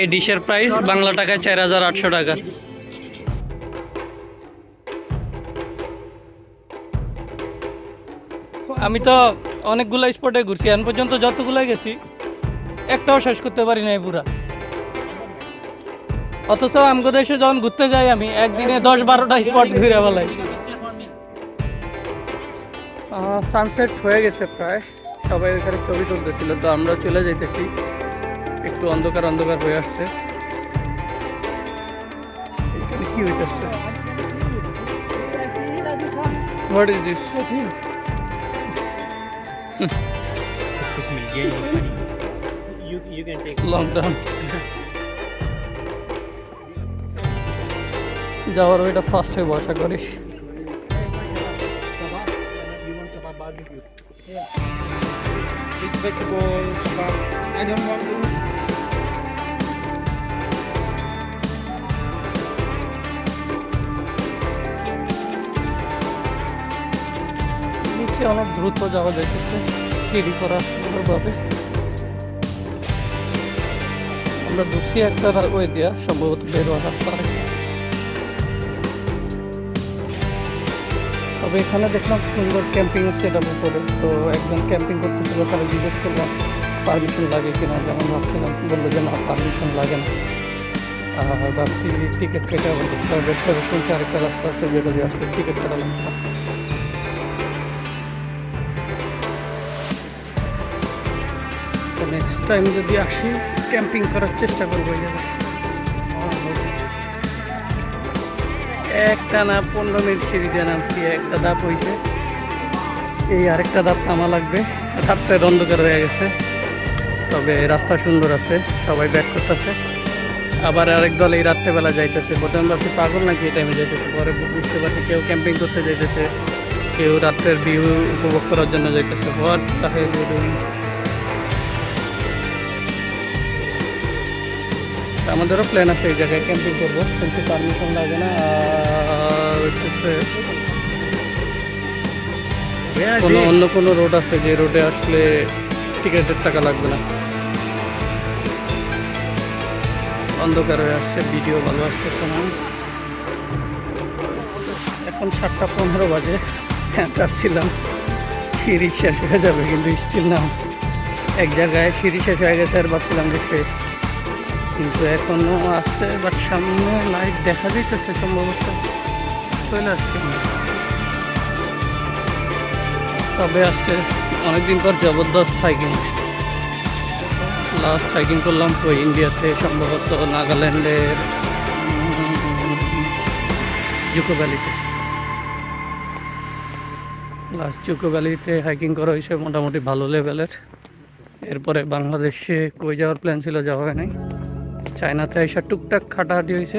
এই ডিশের প্রাইস বাংলা টাকায় চার হাজার আটশো টাকা। আমি তো অনেকগুলো স্পটে ঘুরছি, এখন পর্যন্ত যতগুলো গেছি, একটাও শেষ করতে পারি নাই পুরা। অথচ আমগো দেশে যখন ঘুরতে যাই আমি, একদিনে দশ বারোটা স্পট ঘুরে বেলাই সানসেট হয়ে গেছে প্রায়, সবাই ওইখানে ছবি তুলতেছিল, তো আমরা চলে যাইতেছি। একটু অন্ধকার অন্ধকার হয়ে আসছে। এখানে কি হইতেছে? হোয়াট ইজ দিস লকডাউন যাওয়ার ওইটা ফার্স্ট হয়ে বসা করিস vegetable, I don't want to নিচে অনেক দ্রুত যাওয়া যাইতেছে। ফেরি করা সুন্দরভাবে আমরা ঢুকছি একটা ওয়ে দিয়া, সম্ভবত বেরোয়া রাস্তা তবে এখানে দেখলাম সুন্দর ক্যাম্পিং সেট আপ করে তো একজন ক্যাম্পিং করতেছিল তারা জিজ্ঞেস করলাম পারমিশন লাগে কিনা? যেমন ভাবছিলাম, বলল যে, না পারমিশন লাগে না। আর বাকি টিকিট কেটে দেখতে হবে। তবে শুনছি আরেকটা রাস্তা আছে, যেটা দিয়ে আসলে টিকিট কাটা লাগবে নেক্সট টাইম যদি আসি ক্যাম্পিং করার চেষ্টা করব একটা না পনেরো মিনিট সিঁড়ি দিয়ে নামছি, একটা ধাপ হয়েছে এই আরেকটা ধাপ নামা লাগবে। রাত্রে অন্ধকার হয়ে গেছে। তবে রাস্তা সুন্দর আছে, সবাই ব্যাক করতেছে আবার আরেক দল এই রাত্রেবেলা যাইতেছে। প্রথমে ভাবছি পাগল নাকি এই টাইমে যাইতেছে? পরে বুঝতে পারছি কেউ ক্যাম্পিং করতে যাইতেছে, কেউ রাত্রের ভিউ উপভোগ করার জন্য যাইতেছে। হোয়াট তাহলে আমাদেরও প্ল্যান আছে এই জায়গায় ক্যাম্পিং করব কিন্তু পারমিশন লাগে না কোনো অন্য কোনো রোড আছে যে রোডে আসলে টিকিটের টাকা লাগবে না। অন্ধকার হয়ে আসছে ভিডিও ভালো আসতেছে না। এখন সাতটা পনেরো বাজে ছিলাম সিঁড়ি শেষ হয়ে যাবে কিন্তু স্টিল না। এক জায়গায় সিঁড়ি শেষ হয়ে গেছে আর ভাবছিলাম যে শেষ। কিন্তু এখনও আছে বাট সামনে লাইট দেখা যাইতেছে সম্ভবত। চলে আসছে। তবে আজকে অনেকদিন পর জবরদস্ত হাইকিং লাস্ট হাইকিং করলাম তো ইন্ডিয়াতে, সম্ভবত নাগাল্যান্ডের জুকো ভ্যালিতে লাস্ট জুকো ভ্যালিতে হাইকিং করা হয়েছে মোটামুটি ভালো লেভেলের এরপরে বাংলাদেশে কই যাওয়ার প্ল্যান ছিল যাওয়া হয় নাই। চায়নাতে এসে টুকটাক খাটাহাটি হয়েছে।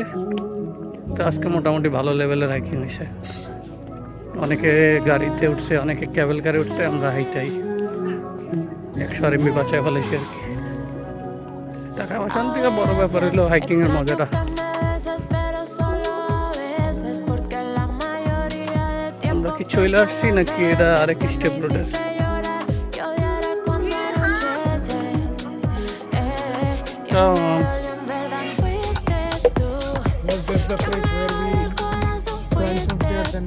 তো আজকে মোটামুটি ভালো লেভেলের হাইকিং হয়েছে। অনেকে গাড়িতে উঠছে অনেকে ক্যাবেল কারে উঠছে আমরা হাইটাই। একশো আর এমবি বাঁচায় ফেলেছি আর কি। টাকা পয়সা থেকে বড় ব্যাপার হলো হাইকিংয়ের মজাটা। আমরা কি চলে আসছি নাকি এটা আরেক স্টেপ রোডের se then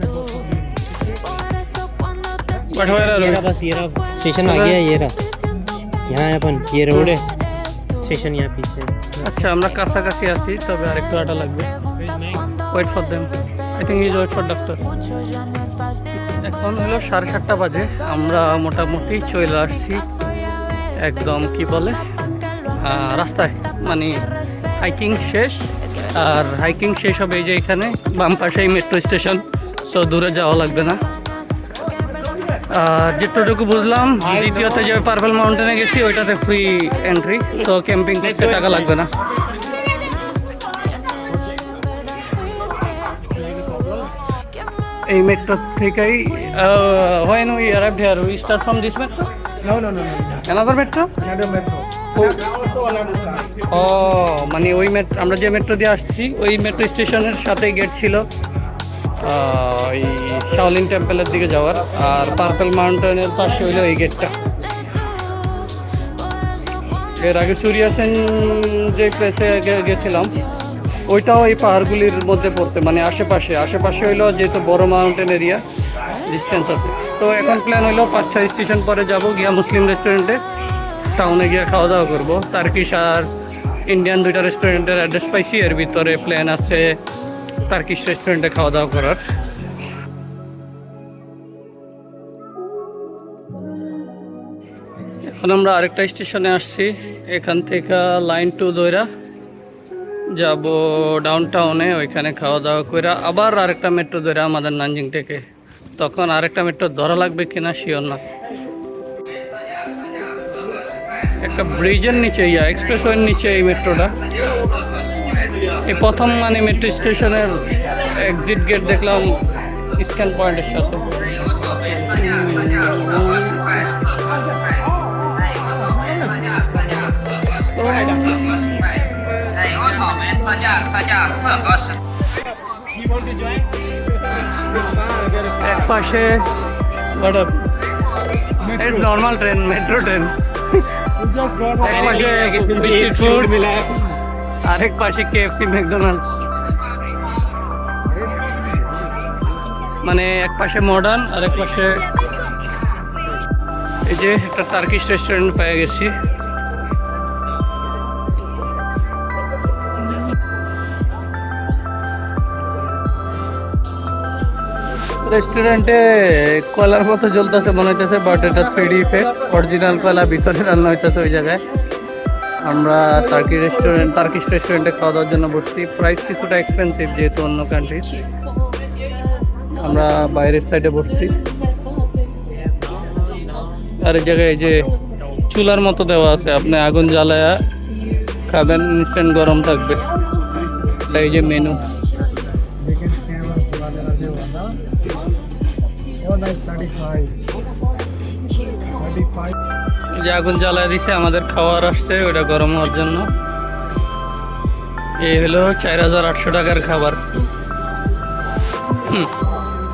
go tú. for meals. Por eso cuando te But where are ये we? रहा बस ये रहा स्टेशन आ गया ये रहा यहाँ है अपन ये रोड है स्टेशन यहाँ पीछे है। আচ্ছা আমরা কাছাকাছি আছি তবে আরেকটু আটা লাগবে wait for them I think is wait for doctor mucho ya no es fácil. এখন হলো সাড়ে সাতটা বাজে আমরা মোটামুটি চলে আসছি একদম কি বলে আহ, রাস্তায় মানে হাইকিং শেষ আর হাইকিং শেষ হবে এই যে এখানে বাম পাশেই মেট্রো স্টেশন সো দূরে যাওয়া লাগবে না আর যেটুকু বুঝলাম দ্বিতীয়তে যে পার্পল মাউন্টেনে গেছি ওইটাতে ফ্রি এন্ট্রি তো ক্যাম্পিং করতে টাকা লাগবে না এই মেট্রো থেকেই when we arrived here we start from this metro no, no, no. Another metro Another metro. ও মানে ওই মেট্রো আমরা যে মেট্রো দিয়ে আসছি, ওই মেট্রো স্টেশনের সাথে গেট ছিল। ওই শাওলিন টেম্পলের দিকে যাওয়ার। আর পার্পল মাউন্টেনের পাশে হইল এই গেটটা এর আগে সুরিয়াসেন যে প্লেসে গেছিলাম, ওইটাও এই পাহাড়গুলির মধ্যে পড়ছে মানে আশেপাশে। আশেপাশে হইল যেহেতু বড় মাউন্টেন এরিয়া ডিস্টেন্স আছে। তো এখন প্ল্যান হইল পাঁচ ছয় স্টেশন পরে যাব গিয়া মুসলিম রেস্টুরেন্টে টাউনে গিয়ে খাওয়া দাওয়া করব। তার্কিশ আর ইন্ডিয়ান দুইটা রেস্টুরেন্টের অ্যাড্রেস পাইছি। এর ভিতরে প্ল্যান আছে তার্কিশ রেস্টুরেন্টে খাওয়া দাওয়া করার। এখন আমরা আরেকটা স্টেশনে আসছি। এখান থেকে লাইন টু দইরা যাব ডাউন টাউনে ওইখানে খাওয়া দাওয়া করে আবার আরেকটা মেট্রো ধরে আমাদের নানজিং থেকে। তখন আরেকটা মেট্রো ধরা লাগবে কিনা শিওর না। একটা ব্রিজের নিচে, ইয়া এক্সপ্রেসওয়ের নিচে এই মেট্রোটা এই প্রথম মানে মেট্রো স্টেশনের এক্সিট গেট দেখলাম স্ক্যান পয়েন্টের সাথে। এক পাশে নর্মাল ট্রেন মেট্রো ট্রেন এক পাশে স্ট্রিট ফুড আরেক পাশে কেএফসি ম্যাকডোনাল্ডস মানে এক পাশে মডার্ন আরেক পাশে এই যে একটা টার্কিশ রেস্টুরেন্ট পেয়ে গেছি। রেস্টুরেন্টে কয়লার মতো জ্বলতেছে, মনে হইতেছে বাট এটা থ্রি ডি ইফেক্ট অরিজিনাল কয়লা ভিতরে রান্না হইতেছে ওই জায়গায়। আমরা টার্কি রেস্টুরেন্ট টার্কিশ রেস্টুরেন্টে খাওয়া দাওয়ার জন্য বসছি। প্রাইস কিছুটা এক্সপেন্সিভ যেহেতু অন্য কান্ট্রি আমরা বাইরের সাইডে বসছি। আর এই জায়গায় এই যে চুলার মতো দেওয়া আছে, আপনি আগুন জ্বালায়া খাবেন ইনস্ট্যান্ট গরম থাকবে। এই যে মেনু যে আগুন জ্বালায় দিছে, আমাদের খাওয়ার আসছে ওটা গরম হওয়ার জন্য। এই হলো চার হাজার আটশো টাকার খাবার।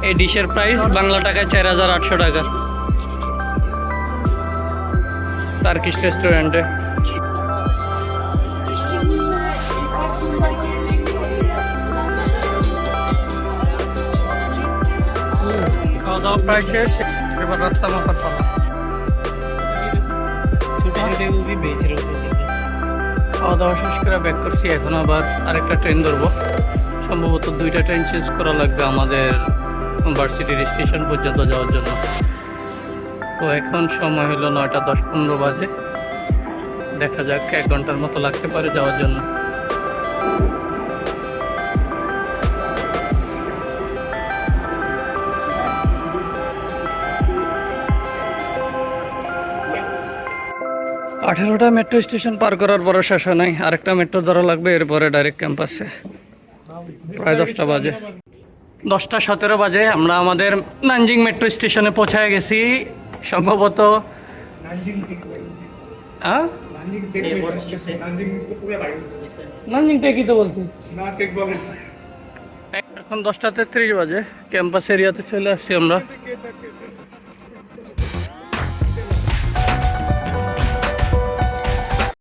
এই ডিশের প্রাইস বাংলা টাকায় চার হাজার আটশো টাকা। টার্কিশ রেস্টুরেন্টে খাওয়া দাওয়া প্রায় শেষ, এবার রাস্তা মাথার পালা। খাওয়া দাওয়া শেষ করে ব্যাক করছি, এখন আবার আরেকটা ট্রেন ধরবো। সম্ভবত দুইটা ট্রেন চেঞ্জ করা লাগবে আমাদের ভার্সিটির স্টেশন পর্যন্ত যাওয়ার জন্য। তো এখন সময় হলো নয়টা দশ পনেরো বাজে। দেখা যাক, এক ঘণ্টার মতো লাগতে পারে যাওয়ার জন্য। আঠেরোটা মেট্রো স্টেশন পার করার পরে শেষ হয় নাই। আরেকটা মেট্রো ধরা লাগবে এরপরে ডাইরেক্ট ক্যাম্পাসে প্রায় দশটা বাজে। দশটা সতেরো বাজে আমরা আমাদের নানজিং মেট্রো স্টেশনে পৌঁছায় গেছি। সম্ভবত নানজিং তো বলছি। এখন দশটা তেত্রিশ বাজে। ক্যাম্পাস এরিয়াতে চলে আসছি আমরা।